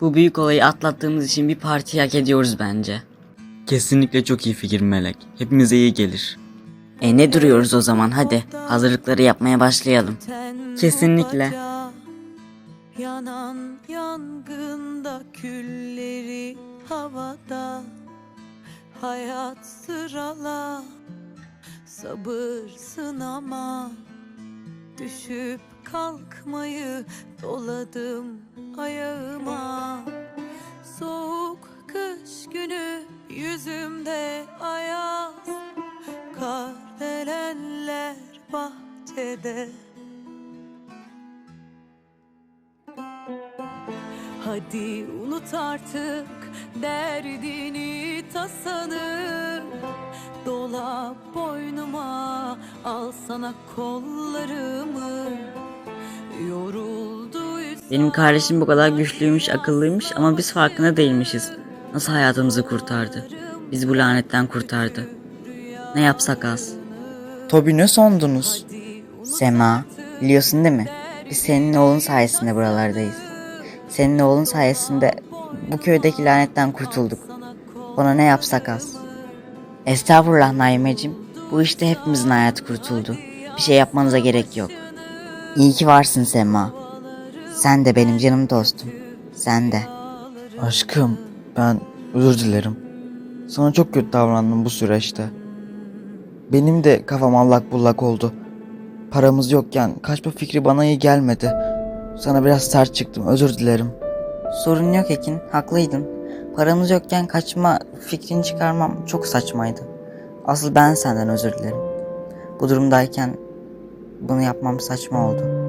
Bu büyük olayı atlattığımız için bir parti hak ediyoruz bence. Kesinlikle çok iyi fikir Melek. Hepimize iyi gelir. E ne duruyoruz o zaman hadi hazırlıkları yapmaya başlayalım. Kesinlikle. Yanan yangında külleri havada Hayat sırala Sabır sınama Düşüp kalkmayı doladım ayağıma. Soğuk kış günü yüzümde ayaz. Kardelenler bahçede. Hadi unut artık derdini tasanı Dola boynuma al sana kollarımı Yoruldu Benim kardeşim bu kadar güçlüymüş, akıllıymış ama biz farkında değilmişiz. Nasıl hayatımızı kurtardı? Biz bu lanetten kurtardı. Ne yapsak az. Tobi ne sandınız? Sema, biliyorsun değil mi? Biz senin oğlun sayesinde buralardayız. Senin oğlun sayesinde bu köydeki lanetten kurtulduk. Ona ne yapsak az. Estağfurullah Naimeciğim. Bu işte hepimizin hayatı kurtuldu. Bir şey yapmanıza gerek yok. İyi ki varsın Sema. Sen de benim canım dostum. Sen de. Aşkım ben özür dilerim. Sana çok kötü davrandım bu süreçte. Benim de kafam allak bullak oldu. Paramız yokken kaçma fikri bana iyi gelmedi. Sana biraz sert çıktım özür dilerim. Sorun yok Ekin, haklıydın. Paramız yokken kaçma fikrini çıkarmam çok saçmaydı. Asıl ben senden özür dilerim. Bu durumdayken bunu yapmam saçma oldu.